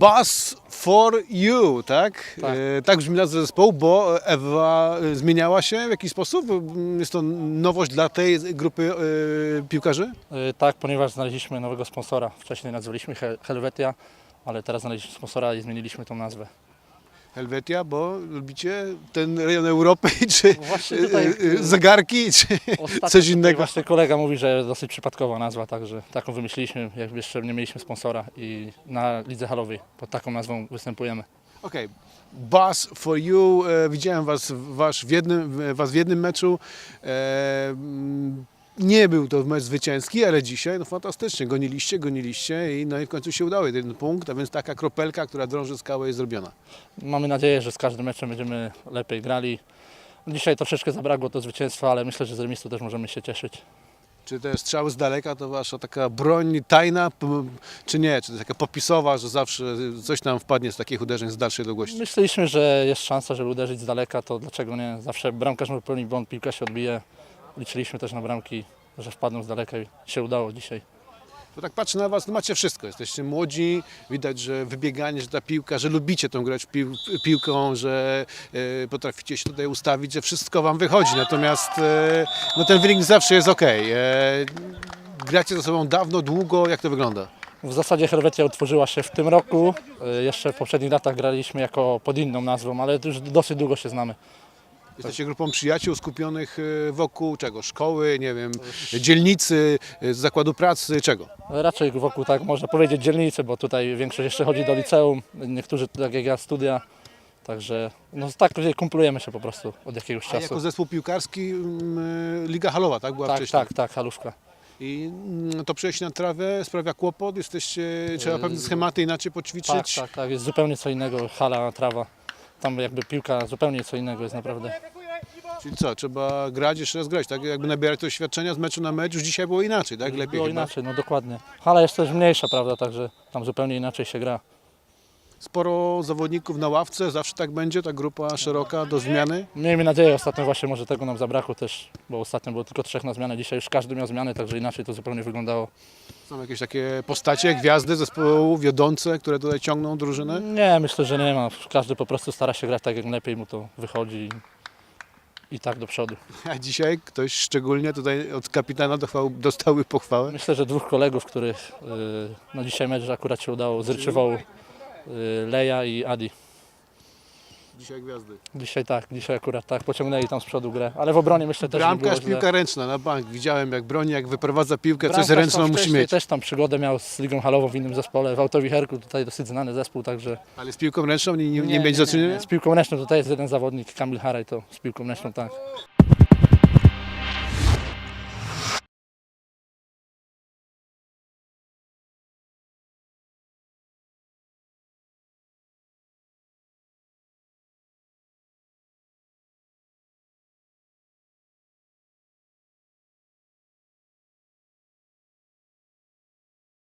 Buzz for You, tak? Tak. E, tak brzmi nazwa zespołu, bo Ewa e, zmieniała się w jakiś sposób? Jest to nowość dla tej grupy e, piłkarzy? Y, Tak, ponieważ znaleźliśmy nowego sponsora. Wcześniej nazwaliśmy Hel- Helvetia, ale teraz znaleźliśmy sponsora i zmieniliśmy tą nazwę. Helvetia, bo lubicie ten rejon Europy, czy Właśnie e, tutaj, e, zegarki, czy Ostatnio coś tutaj innego? Właśnie kolega mówi, że dosyć przypadkowa nazwa, także taką wymyśliliśmy, jak jeszcze nie mieliśmy sponsora i na lidze halowej pod taką nazwą występujemy. Okej. Buzz for You, e, widziałem was, wasz w jednym, was w jednym meczu. E, mm, nie był to mecz zwycięski, ale dzisiaj no fantastycznie, goniliście, goniliście i no i w końcu się udało jeden punkt, a więc taka kropelka, która drąży skałę jest zrobiona. Mamy nadzieję, że z każdym meczem będziemy lepiej grali. Dzisiaj troszeczkę zabrakło do zwycięstwa, ale myślę, że z remisu też możemy się cieszyć. Czy te strzały z daleka to wasza taka broń tajna, czy nie? Czy to jest taka popisowa, że zawsze coś nam wpadnie z takich uderzeń z dalszej odległości? Myśleliśmy, że jest szansa, żeby uderzyć z daleka, to dlaczego nie? Zawsze bramkarz może popełnić błąd, piłka się odbije. Liczyliśmy też na bramki, że wpadną z daleka i się udało dzisiaj. Bo tak patrzę na was, no macie wszystko. Jesteście młodzi, widać, że wybieganie, że ta piłka, że lubicie tą grać pił, piłką, że e, potraficie się tutaj ustawić, że wszystko wam wychodzi. Natomiast e, no ten wynik zawsze jest ok. E, gracie ze sobą dawno, długo, jak to wygląda? W zasadzie Helwetia utworzyła się w tym roku. Y, Jeszcze w poprzednich latach graliśmy jako pod inną nazwą, ale już dosyć długo się znamy. Jesteście grupą przyjaciół skupionych e, wokół czego? Szkoły, nie wiem, dzielnicy, e, zakładu pracy, czego? Raczej wokół, tak można powiedzieć, dzielnicy, bo tutaj większość jeszcze chodzi do liceum, niektórzy tak jak ja studia. Także no, tak kumplujemy się po prostu od jakiegoś A czasu. jako zespół piłkarski mm, Liga Halowa, tak? Była Tak, wcześniej. tak, tak, halówka. I mm, to przejście na trawę sprawia kłopot, jesteście, trzeba pewne schematy inaczej poćwiczyć. Tak, tak, tak, jest zupełnie co innego, hala, trawa. Tam jakby piłka zupełnie co innego jest naprawdę. Czyli co, trzeba grać, jeszcze raz grać, tak? Jakby nabierać doświadczenia z meczu na mecz, już dzisiaj było inaczej, tak? Lepiej Było chyba. inaczej, no dokładnie. Hala jest też mniejsza, prawda, także tam zupełnie inaczej się gra. Sporo zawodników na ławce, zawsze tak będzie, ta grupa szeroka do zmiany. Miejmy nadzieję, ostatnio właśnie może tego nam zabrakło też, bo ostatnio było tylko trzech na zmianę, dzisiaj już każdy miał zmianę, także inaczej to zupełnie wyglądało. Są jakieś takie postacie, gwiazdy zespołu wiodące, które tutaj ciągną drużynę. Nie, myślę, że nie ma. Każdy po prostu stara się grać tak, jak lepiej mu to wychodzi i, i tak do przodu. A dzisiaj ktoś szczególnie tutaj od kapitana dochwał, dostały pochwałę. Myślę, że dwóch kolegów, których yy, no dzisiaj mecz akurat się udało, yy, Leja i Adi. Dzisiaj gwiazdy. Dzisiaj tak, dzisiaj akurat tak, pociągnęli tam z przodu grę, ale w obronie myślę też nie było Bramkarz, piłka ręczna na bank. Widziałem jak broni, jak wyprowadza piłkę, coś Bramkarz ręczną tam musi wcześniej mieć. też tam przygodę miał z Ligą Halową w innym zespole, w Autowicherku, tutaj dosyć znany zespół, także... Ale z piłką ręczną nie, nie, nie, będzie do czynienia? Z piłką ręczną tutaj jest jeden zawodnik, Kamil Haraj, to z piłką ręczną tak.